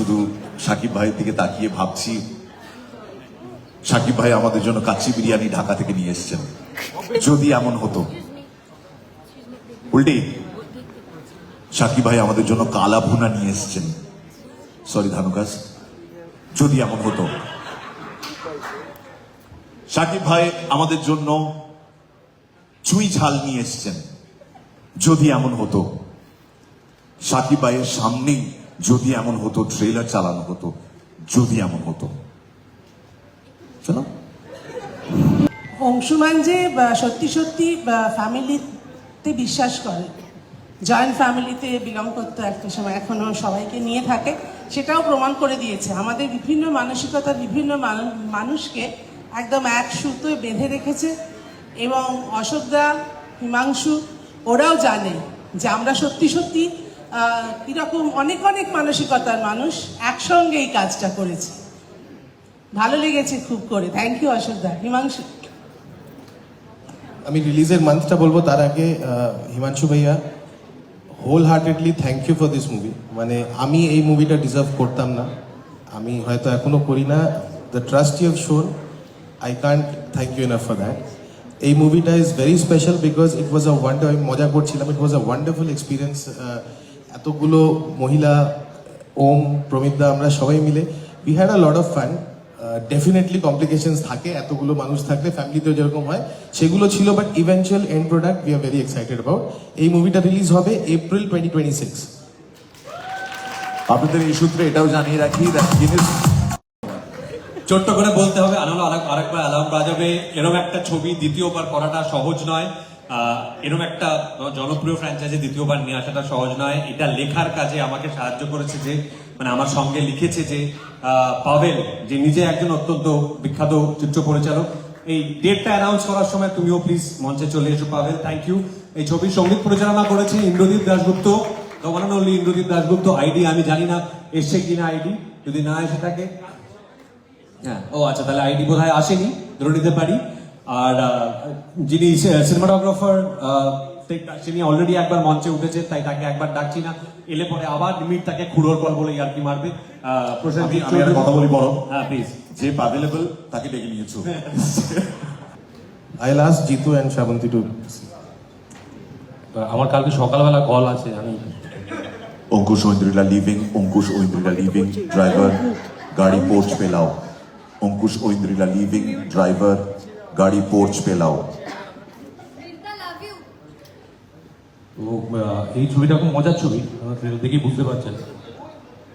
শুধু সাকিব ভাইয়ের দিকে তাকিয়ে ভাবছি। সাকিব ভাই আমাদের জন্য কাচ্চি বিরিয়ানি ঢাকা থেকে নিয়ে এসেছেন। যদি এমন হতো। উল্টে, সাকিব ভাই আমাদের জন্য কালা ভুনা নিয়ে এসেছেন। সরি ধানুকাস যদি এমন হতো। সাকিব ভাই আমাদের জন্য চুই ঝাল নিয়ে এসেছেন। যদি এমন হতো। সাকিব ভাইয়ের সামনেই যদি এমন হতো ট্রেলার চালানো হতো, যদি এমন হতো। চলো। অংশুমান যে সত্যি সত্যি ফ্যামিলিতে বিশ্বাস করে জয়েন্ট ফ্যামিলিতে বিলং করতো একটা সময়, এখনও সবাইকে নিয়ে থাকে, সেটাও প্রমাণ করে দিয়েছে। আমাদের বিভিন্ন মানসিকতার বিভিন্ন মানুষকে একদম এক সুতোয় বেঁধে রেখেছে, এবং অশোকদা, হিমাংশু, ওরাও জানে যে আমরা সত্যি সত্যি কীরকম অনেক অনেক মানসিকতার মানুষ একসঙ্গে এই কাজটা করেছে। ভালো লেগেছে খুব করে। থ্যাংক ইউ অশোকদা। হিমাংশু। আমি রিলিজের মান্থটা বলব, তার আগে হিমাংশু ভাইয়া wholeheartedly thank you for this movie মানে আমি এই মুভিটা ডিজার্ভ করতাম না। আমি হয়তো এখনও করি না। The trust you shown I can't thank you enough for that এই মুভিটা is very special because it was a wonder আমি মজা করছিলাম। ইট ওয়াজ আ ওয়ান্ডারফুল এক্সপিরিয়েন্স এতগুলো মহিলা ওম প্রমিতদা আমরা সবাই মিলে we had a lot of fun definitely complications থাকে এতগুলো মানুষ থাকলে ফ্যামিলিতেও যেরকম হয় সেগুলো ছিল but eventual end product we are very excited about এই মুভিটা রিলিজ হবে এপ্রিল টোয়েন্টি টোয়েন্টি সিক্স আপনাদের এই সূত্রে এটাও জানিয়ে রাখি ছোট্ট করে বলতে হবে আনালো আরেক আরেকবার অ্যালার্ম বাজাবে। এরকম একটা ছবি দ্বিতীয়বার করাটা সহজ নয়। এরকম একটা জনপ্রিয় ফ্র্যাঞ্চাইজি দ্বিতীয়বার নিয়ে আসাটা সহজ নয়। এটা লেখার কাজে আমাকে সাহায্য করেছে যে মানে আমার সঙ্গে লিখেছে যে পাভেল, যে নিজে একজন অত্যন্ত বিখ্যাত চিত্র পরিচালক, এই ডেটটা অ্যানাউন্স করার সময় তুমিও প্লিজ মঞ্চে চলে এসো পাভেল থ্যাংক ইউ এই ছবির সংগীত পরিচালনা করেছে ইন্দ্রদীপ দাশগুপ্ত দোকান অনলি ইন্দ্রদীপ দাশগুপ্ত আইডি আমি জানি না, এসছে কিনা আইডি যদি না এসে থাকে। হ্যাঁ ও আচ্ছা তাহলে আইডি বোধ হয় আসেনি, ধরে নিতে পারি। আর যিনি সিনেমাটোগ্রাফার তিনি অলরেডি একবার মঞ্চে উঠেছে তাই তাকে একবার ডাকছি না। এলে পরে আবার মিট তাকে খুঁড়োর কল বলে কি মারবে। প্রশান্তি আমি কথা বলি বড়। হ্যাঁ প্লিজ যে অ্যাভেলেবল তাকে ডেকে নিয়েছো। I last Jeetu and Srabanti too আমার কালকে সকালবেলা কল আছে আমি Ankush Aindrila living Ankush Aindrila living driver গাড়ি পোস্ট পেলাও। অঙ্কুশ ঐন্দ্রিলা লিভিং ড্রাইভার গাড়ি પોર્ચ পেলাও। তো এই ছবিটা খুব মজার ছবি। ট্রেলার দেখেই বুঝতে পারছেন।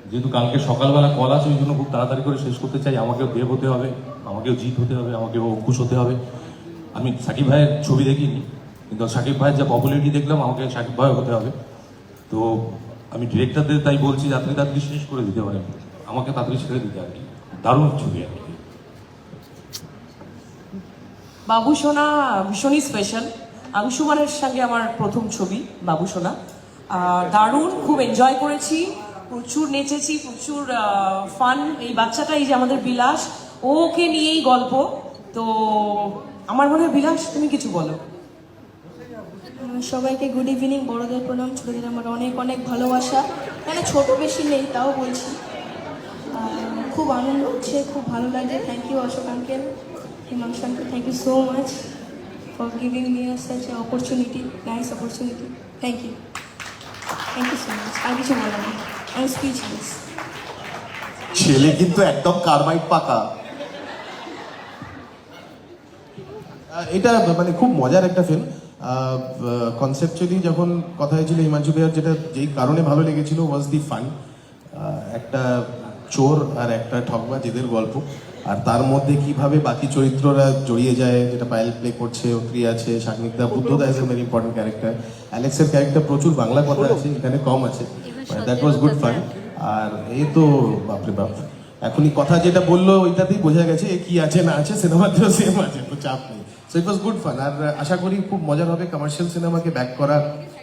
যেহেতু কালকে সকালবেলা কল আছে, ওই জন্য খুব তাড়াতাড়ি করে শেষ করতে চাই। আমাকেও দেব হতে হবে, আমাকেও জিত হতে হবে, আমাকেও অঙ্কুশ হতে হবে। আমি সাকিব ভাইয়ের ছবি দেখিনি, কিন্তু সাকিব ভাইয়ের যা পপুলারিটি দেখলাম, আমাকে সাকিব ভাই হতে হবে। তো আমি ডিরেক্টরদের তাই বলছি, যাত্রী তাড়াতাড়ি শেষ করে দিতে পারেন। আমাকে তাড়াতাড়ি ছেড়ে দিতে আর কি। দারুণ ছবি আর কি। বাবু সোনা, ভীষণই স্পেশাল আংশুমানের সঙ্গে আমার প্রথম ছবি, বাবু সোনা। দারুণ, খুব এনজয় করেছি, প্রচুর নেচেছি, প্রচুর ফান এই বাচ্চাটা এই যে আমাদের বিলাস, ওকে নিয়েই গল্প। তো আমার মনে হয়, বিলাস, তুমি কিছু বলো। সবাইকে গুড ইভিনিং বড়দের প্রণাম, ছোটদের আমার অনেক অনেক ভালোবাসা। মানে ছোট বেশি নেই, তাও বলছি। খুব আনন্দ হচ্ছে খুব ভালো লাগছে thank you Ashok uncle Himanshu uncle thank you so much for giving me such a opportunity nice opportunity thank you thank you so much আর কিছু বলার নেই আমি স্পিচলেস ছেলে কিন্তু একদম কারমাইট পাকা। এটা মানে খুব মজার একটা ফিল্ম কনসেপচুয়ালি যখন কথা হয়েছিল হিমাংশু ভাইয়ার, যেটা যেই কারণে ভালো লেগেছিল ওয়াজ দি ফান একটা চোর আর একটা ঠকবাজ এদের গল্প। আর তার মধ্যে কীভাবে বাকি চরিত্ররা জড়িয়ে যায় যেটা পায়েল প্লে করছে অত্রি আছে শাকনিকদা বুদ্ধদা is a very important character অ্যালেক্সের character প্রচুর বাংলা কথা আছে এখানে কম আছে দ্যাট ওয়াজ গুড ফান আর এই তো বাপরে বাপ। এখনই কথা যেটা বলল ওইটাতেই বোঝা গেছে এ কি আছে না আছে সিনেমাতেও সেম আছে তো চাপ নেই। So it was good fun আর আশা করি খুব মজার হবে কমার্শিয়াল সিনেমাকে ব্যাক করা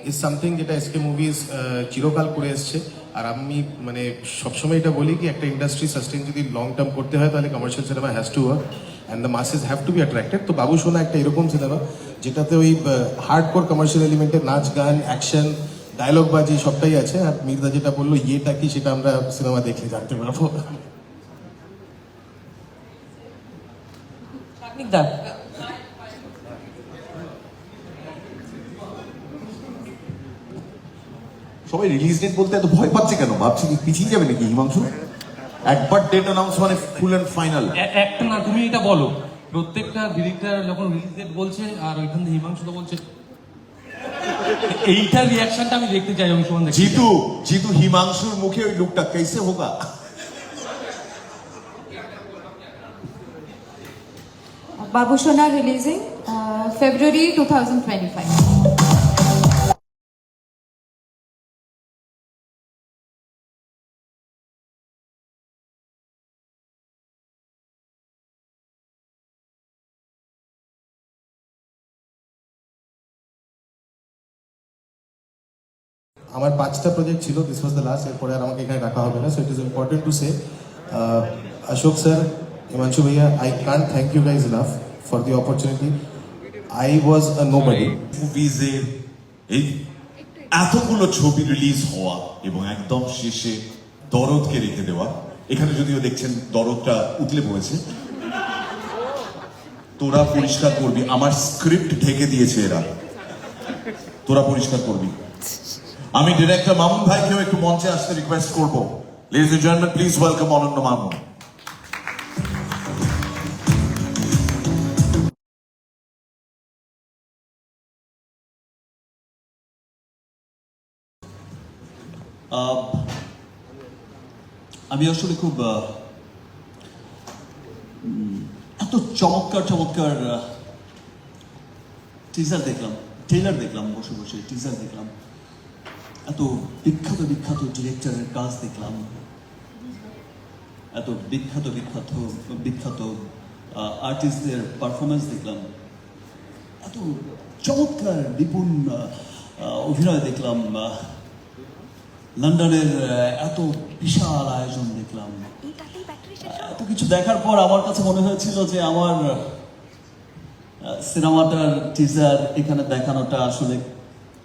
ইজ সামথিং যেটা এসকে মুভিজ চিরকাল করে এসছে। আর আমি মানে সবসময় এটা বলি কি, একটা ইন্ডাস্ট্রি সাস্টেন যদি লং টার্ম করতে হয়, তাহলে commercial cinema has to work and the masses have to be attracted তো বাবু সোনা একটা এরকম সিনেমা যেটাতে ওই হার্ড কোর কমার্শিয়াল এলিমেন্টের নাচ, গান অ্যাকশন ডায়লগ বাজি সবটাই আছে। আর মির্জা যেটা বলল, ইয়েটা কি সেটা আমরা সিনেমা দেখলে জানতে পারব। কাকনিকদা সবাই রিলিজ ডেট বলতে এত ভয় পাচ্ছে কেন? ভাবছি কি পিছিয়ে যাবে নাকি হিমাংশু? একবার ডেট অ্যানাউন্স মানে ফুল এন্ড ফাইনাল একটা না তুমি এটা বলো। প্রত্যেকটা ডিরেক্টর যখন রিলিজ ডেট বলছে আর ওইখান থেকে হিমাংশু তো বলছে। এইটা রিয়াকশনটা আমি দেখতে চাই অংশমান জিতু জিতু হিমাংশুর মুখে ওই লুকটা কেসে হোগা? Babusona releasing February two thousand twenty five আমার পাঁচটা প্রজেক্ট ছিল দিস ওয়াজ দ্য লাস্ট এরপরে আর আমাকে এখানে রাখা হবে না so it is important to say Ashok sir Himanshu ভাইয়া I can't thank you guys enough for the opportunity I was a nobody মুভিজের এই এতগুলো ছবি রিলিজ হওয়া এবং একদম শেষে দরদকে রেখে দেওয়া, এখানে যদিও দেখছেন দরদটা উতলে পড়েছে। তোরা পরিষ্কার করবি, আমার স্ক্রিপ্ট ঢেকে দিয়েছে এরা। তোরা পরিষ্কার করবি। আমি ডিরেক্টর মামুন ভাইকেও একটু মঞ্চে আসতে রিকোয়েস্ট করব। প্লিজ ওয়েলকাম অনন্য মামুন। আমি আসলে খুব এত চমৎকার চমৎকার টিজার দেখলাম ট্রেলার দেখলাম বসে বসে টিজার দেখলাম। এত বিখ্যাত বিখ্যাত ডিরেক্টরের কাজ দেখলাম। এত বিখ্যাত বিখ্যাত বিখ্যাত আর্টিস্টদের পারফরমেন্স দেখলাম। এত চমৎকার নিপুণ অভিনয় দেখলাম। লন্ডনের এত বিশাল আয়োজন দেখলাম। এত কিছু দেখার পর আমার কাছে মনে হয়েছিল যে আমার সিনেমাটার টিজার এখানে দেখানোটা আসলে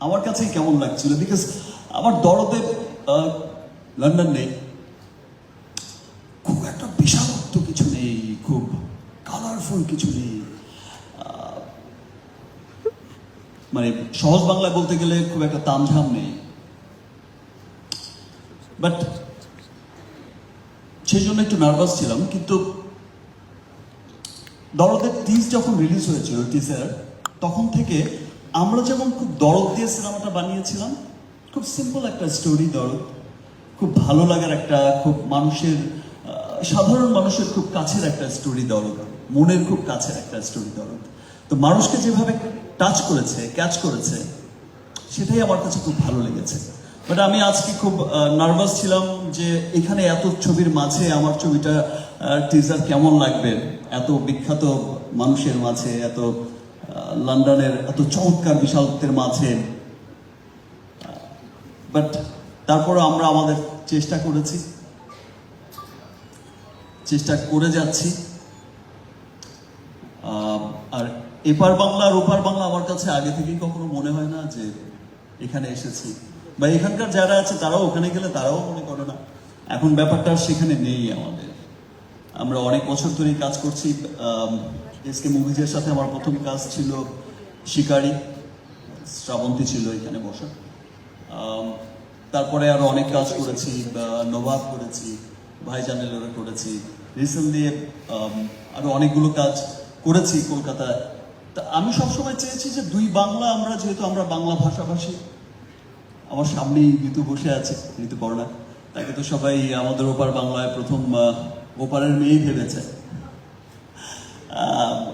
আমার কাছে কেমন লাগছিল? বিকজ আমার দরদে লন্ডন নেই। খুব একটা বিশালত্ব কিছু নেই, খুব কালারফুল কিছু নেই। মানে সহজ বাংলায় বলতে গেলে খুব একটা তামঝাম নেই। বাট সেই জন্য একটু নার্ভাস ছিলাম, কিন্তু দরদের টিজ যখন রিলিজ হয়েছিল টিজার তখন থেকে আমরা যেমন খুব দরদ দিয়ে সিনেমাটা বানিয়েছিলাম, খুব সিম্পল একটা স্টোরি দরদ, খুব ভালো লাগার একটা, খুব মানুষের সাধারণ মানুষের খুব কাছের একটা স্টোরি দরদ, মনের খুব কাছের একটা স্টোরি দরদ। তো মানুষকে যেভাবে টাচ করেছে ক্যাচ করেছে, সেটাই আমার কাছে খুব ভালো লেগেছে। বাট আমি আজকে খুব নার্ভাস ছিলাম যে এখানে এত ছবির মাঝে আমার ছবিটা টিজার কেমন লাগবে? এত বিখ্যাত মানুষের মাঝে, এত লন্ডনের এত চমৎকার বিশালত্বের মাঝে। বাট তারপরে আমরা আমাদের চেষ্টা করেছি। চেষ্টা করে যাচ্ছি। আর এপার বাংলা আর ওপার বাংলা আমার কাছে আগে থেকেই কখনো মনে হয় না যে এখানে এসেছি। বা এখানকার যারা আছে, তারাও ওখানে গেলে তারাও মনে করে না। এখন ব্যাপারটা সেখানে নেই আমাদের। আমরা অনেক বছর ধরেই কাজ করছি এসকে মুভিজের সাথে আমার প্রথম কাজ ছিল শিকারি, শ্রাবন্তী ছিল এখানে বসা। তারপরে আরও অনেক কাজ করেছি নবাব করেছি ভাইজানেলেরও করেছি। রিসেন্টলি আরও অনেকগুলো কাজ করেছি কলকাতায়। তা আমি সবসময় চেয়েছি যে দুই বাংলা, আমরা যেহেতু আমরা বাংলা ভাষাভাষী, আমার সামনেই ঋতু বসে আছে, ঋতু ঋতুপর্ণা তাকে তো সবাই আমাদের ওপার বাংলায় প্রথম ওপারের মেয়েই ভেবেছে।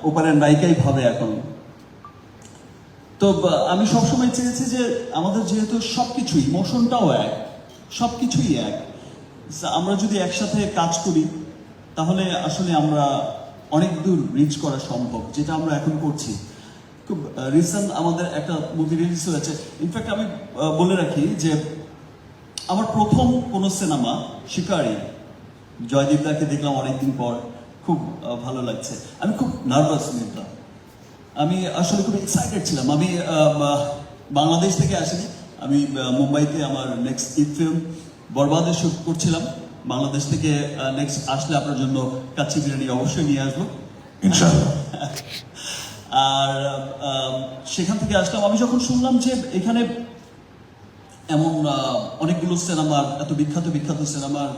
ওপারের নায়িকাই ভাবে এখন। তো আমি সবসময় চেয়েছি যে আমাদের যেহেতু সবকিছু ইমোশনটাও এক, সবকিছুই এক। আমরা যদি একসাথে কাজ করি, তাহলে আসলে আমরা অনেক দূর রিচ করা সম্ভব, যেটা আমরা এখন করছি। খুব রিসেন্ট আমাদের একটা মুভি রিলিজ হয়েছে। ইনফ্যাক্ট আমি বলে রাখি যে আমার প্রথম কোনো সিনেমা শিকারি, জয়দীপ দাকে দেখলাম অনেকদিন পর। খুব ভালো লাগছে। আমি খুব নার্ভাস নিতাম আমি আসলে খুব এক্সাইটেড ছিলাম। আমি বাংলাদেশ থেকে আসিনি। আমি মুম্বাইতে আমার নেক্সট ঈদ ফিল্ম বরবাদে শুট করছিলাম। বাংলাদেশ থেকে নেক্সট আসলে আপনার জন্য কাচ্চি বিরিয়ানি অবশ্যই নিয়ে আসব। ইনশাআল্লাহ। আর সেখান থেকে আসলাম। আমি যখন শুনলাম যে এখানে এমন আহ, অনেকগুলো সিনেমার এত বিখ্যাত বিখ্যাত সিনেমার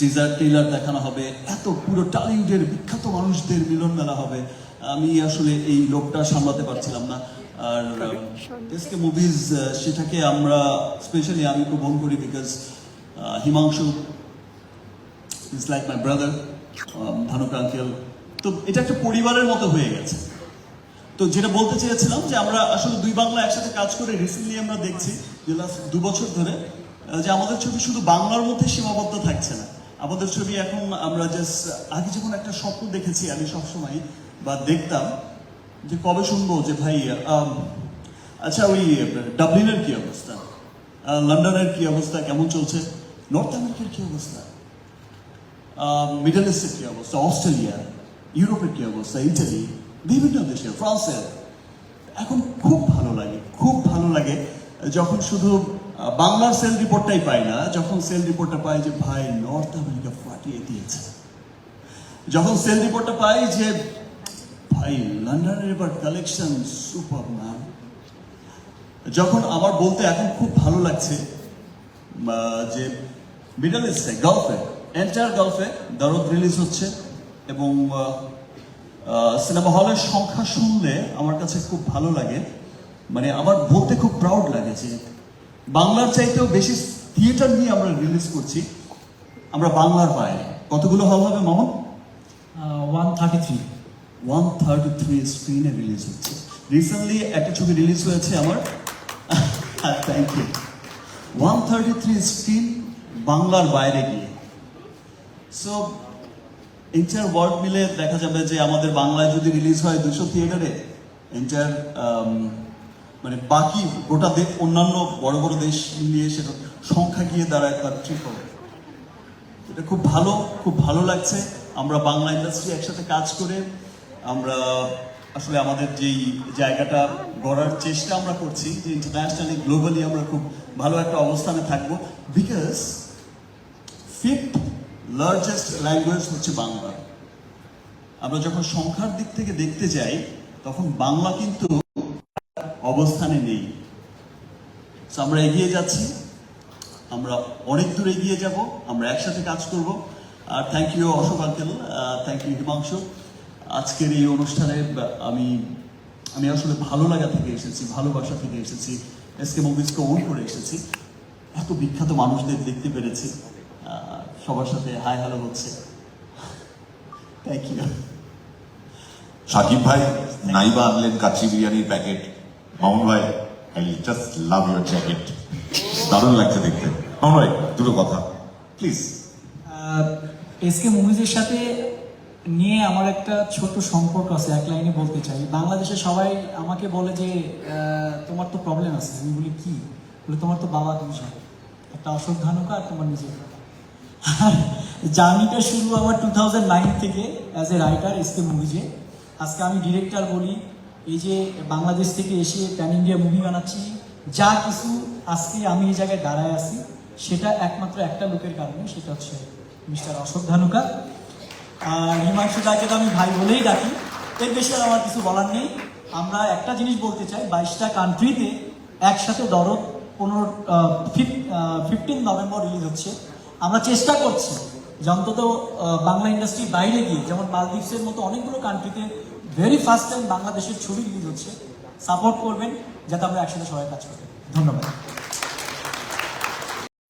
টিজার ট্রেলার দেখানো হবে। এত পুরো টালিউডের বিখ্যাত মানুষদের মিলন মেলা হবে। আমি আসলে এই লোকটা সামলাতে পারছিলাম না। আর এসকে মুভিজ সেটাকে আমরা স্পেশালি আমি উপভোগ করি because Himanshu is like my brother Dhanuk uncle তো এটা একটা পরিবারের মতো হয়ে গেছে। তো যেটা বলতে চেয়েছিলাম যে আমরা আসলে দুই বাংলা একসাথে কাজ করে রিসেন্টলি আমরা দেখছি যে লাস্ট দু বছর ধরে যে আমাদের ছবি শুধু বাংলার মধ্যে সীমাবদ্ধ থাকছে না। আমাদের ছবি এখন আমরা জাস্ট আগে যখন একটা স্বপ্ন দেখেছি আমি সবসময় বা দেখতাম, যে কবে শুনব যে ভাই আচ্ছা ওই ডাবলিনের কি অবস্থা? লন্ডনের কি অবস্থা? কেমন চলছে? নর্থ আমেরিকার কি অবস্থা? মিডল ইস্টের কি অবস্থা? অস্ট্রেলিয়া, ইউরোপের কি অবস্থা? ইটালি, বিভিন্ন দেশে, ফ্রান্সের। এখন খুব ভালো লাগে, খুব ভালো লাগে যখন শুধু বাংলার সেল রিপোর্টটাই পাই না। যখন সেল রিপোর্টটা পাই যে, ভাই নর্থ আমেরিকা ফাটিয়ে দিয়েছে। যখন সেল রিপোর্টটা পাই যে, ভাই লন্ডনের এবার কালেকশন সুপার ম্যাম যখন আমার বলতে এখন খুব ভালো লাগছে যে মিডল ইস্টে গল্ফে এন্টার গল্ফে দরদ রিলিজ হচ্ছে এবং সিনেমা হলের সংখ্যা শুনলে আমার কাছে খুব ভালো লাগে। মানে আমার বলতে খুব প্রাউড লাগে যে বাংলার চাইতেও বেশি থিয়েটার নিয়ে আমরা রিলিজ করছি। আমরা বাংলার বাইরে কতগুলো হল হবে Mamon? One thirty three one thirty three স্ক্রিনে রিলিজ হচ্ছে। রিসেন্টলি একটা ছবি রিলিজ হয়েছে আমার। Thank you one thirty three screen বাংলার বাইরে গিয়ে। সো এন্টায়ার ওয়ার্ল্ড মিলে দেখা যাবে যে আমাদের বাংলায় যদি রিলিজ হয় দুশো থিয়েটারে এন্টায়ার মানে বাকি গোটা দেশ অন্যান্য বড় বড় দেশ মিলিয়ে সেটা সংখ্যা গিয়ে দাঁড়ায় তার ট্রিপল এটা খুব ভালো খুব ভালো লাগছে। আমরা বাংলা ইন্ডাস্ট্রি একসাথে কাজ করে আমরা আসলে আমাদের যেই জায়গাটা গড়ার চেষ্টা আমরা করছি, যে ইন্টারন্যাশনালি গ্লোবালি আমরা খুব ভালো একটা অবস্থানে থাকব। বিকজ ফিফথ লার্জেস্ট ল্যাঙ্গুয়েজ হচ্ছে বাংলা। আমরা যখন সংখ্যার দিক থেকে দেখতে যাই, তখন বাংলা কিন্তু অবস্থানে নেই। আমরা এগিয়ে যাচ্ছি। আমরা অনেক দূর এগিয়ে যাব। আমরা একসাথে কাজ করব। আর thank you Ashok uncle. Thank you Himanshu. আজকের এই অনুষ্ঠানে আমি আমি আসলে ভালো লাগা থেকে এসেছি, ভালোবাসা থেকে এসেছি এসকে মুভিজকে ওন করে এসেছি। এত বিখ্যাত মানুষদের দেখতে পেরেছি। সবার সাথে হাই হ্যালো হচ্ছে। থ্যাংক ইউ সাকিব ভাই, নাইবা আনলেন কাচ্চি বিরিয়ানির প্যাকেট। মামুন ভাই I just love your jacket দারুণ লাগছে দেখতে। মামুন ভাই, দুটো কথা। প্লিজ এসকে মুভিজের সাথে নিয়ে আমার একটা ছোট সম্পর্ক আছে, এক লাইনে বলতে চাই। বাংলাদেশে সবাই আমাকে বলে যে তোমার তো প্রবলেম আছে। আমি বলি, কি? বলে, তোমার তো বাবা দুজন একটা অশোক ধানুকা আর তোমার নিজের। জার্নিটা শুরু আমার টু থাউজেন্ড নাইন থেকে অ্যাজ এ রাইটার এসকে মুভিজে। আজকে আমি ডিরেক্টর বলি এই যে বাংলাদেশ থেকে এসে প্যান ইন্ডিয়া মুভি বানাচ্ছি, যা কিছু আজকে আমি এই জায়গায় দাঁড়ায় আছি, সেটা একমাত্র একটা লোকের কারণে, সেটা হচ্ছে মিস্টার অশোক ধানুকা। আর হিমাংশু দাকে তো আমি ভাই বলেই ডাকি, এর বেশি আর আমার কিছু বলার নেই। আমরা একটা জিনিস বলতে চাই, বাইশটা কান্ট্রিতে একসাথে দরদ পনেরো ফিফটিন নভেম্বর রিলিজ হচ্ছে। আমরা চেষ্টা করছি যে অন্তত বাংলা ইন্ডাস্ট্রির বাইরে গিয়ে, যেমন মালদ্বীপসের মতো অনেকগুলো কান্ট্রিতে ভেরি ফার্স্ট টাইম বাংলাদেশের ছবি রিলিজ হচ্ছে। সাপোর্ট করবেন যাতে আমরা একসাথে সবাই কাজ করি ধন্যবাদ।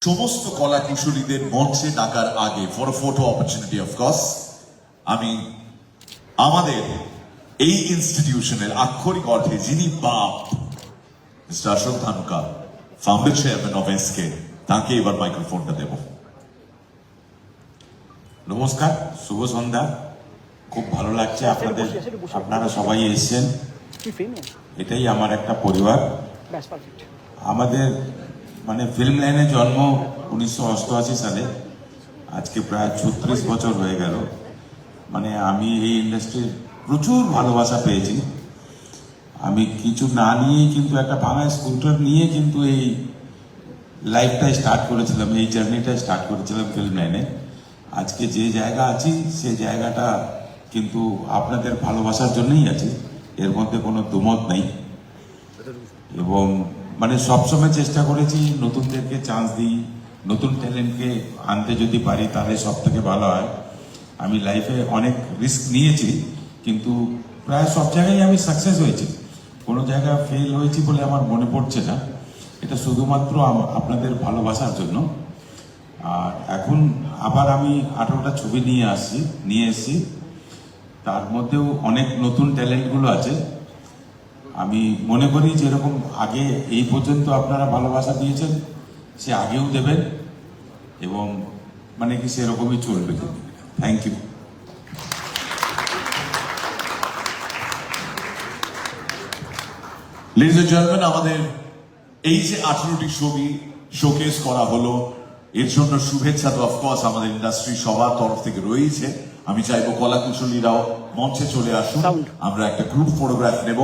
সমস্ত কলা কুশলীদের মঞ্চে ডাকার আগে ফর ফটো অপরচুনিটি অফকোর্স আমি আমাদের এই ইনস্টিটিউশনের আক্ষরিক অর্থে যিনি বাপ mister Ashok Dhanuka founder chairman of SK তাকে এবার মাইক্রোফোনটা দেব। নমস্কার, শুভ সন্ধ্যা। খুব ভালো লাগছে আপনাদের। আপনারা সবাই এসেছেন। এটাই আমার একটা পরিবার। আমাদের মানে ফিল্ম লাইনে জন্ম উনিশশো অষ্টআশি সালে। আজকে প্রায় ছত্রিশ বছর হয়ে গেল। মানে আমি এই ইন্ডাস্ট্রির প্রচুর ভালোবাসা পেয়েছি। আমি কিছু না নিয়েই কিন্তু একটা ভাঙা স্কুটার নিয়ে কিন্তু এই লাইফটা স্টার্ট করেছিলাম এই জার্নিটা স্টার্ট করেছিলাম ফিল্ম লাইনে আজকে যে জায়গা আছি সে জায়গাটা কিন্তু আপনাদের ভালোবাসার জন্যই আছে। এর মধ্যে কোনো দুমত নেই। এবং মানে সবসময় চেষ্টা করেছি নতুনদেরকে চান্স দিই, নতুন ট্যালেন্টকে আনতে যদি পারি তাহলে সব থেকে ভালো হয়। আমি লাইফে অনেক রিস্ক নিয়েছি, কিন্তু প্রায় সব জায়গায় আমি সাকসেস হয়েছি। কোনো জায়গায় ফেল হয়েছি বলে আমার মনে পড়ছে না। এটা শুধুমাত্র আপনাদের ভালোবাসার জন্য। আর এখন আবার আমি আঠারোটা ছবি নিয়ে আসছি, নিয়ে এসেছি। তার মধ্যেও অনেক নতুন ট্যালেন্টগুলো আছে। আমি মনে করি যেরকম আগে এই পর্যন্ত আপনারা ভালোবাসা দিয়েছেন, সে আগেও দেবেন এবং মানে কি সেরকমই চলবে। থ্যাংক ইউ জেন্টলম্যান আমাদের এই যে আঠারোটি ছবি শোকেস করা হলো, এর জন্য শুভেচ্ছা তো অফকোর্স আমাদের ইন্ডাস্ট্রি সবার তরফ থেকে রয়েছে আমি চাইব কলাকুশলীরাও মঞ্চে চলে আসুন। আমরা একটা গ্রুপ ফটোগ্রাফ নেব।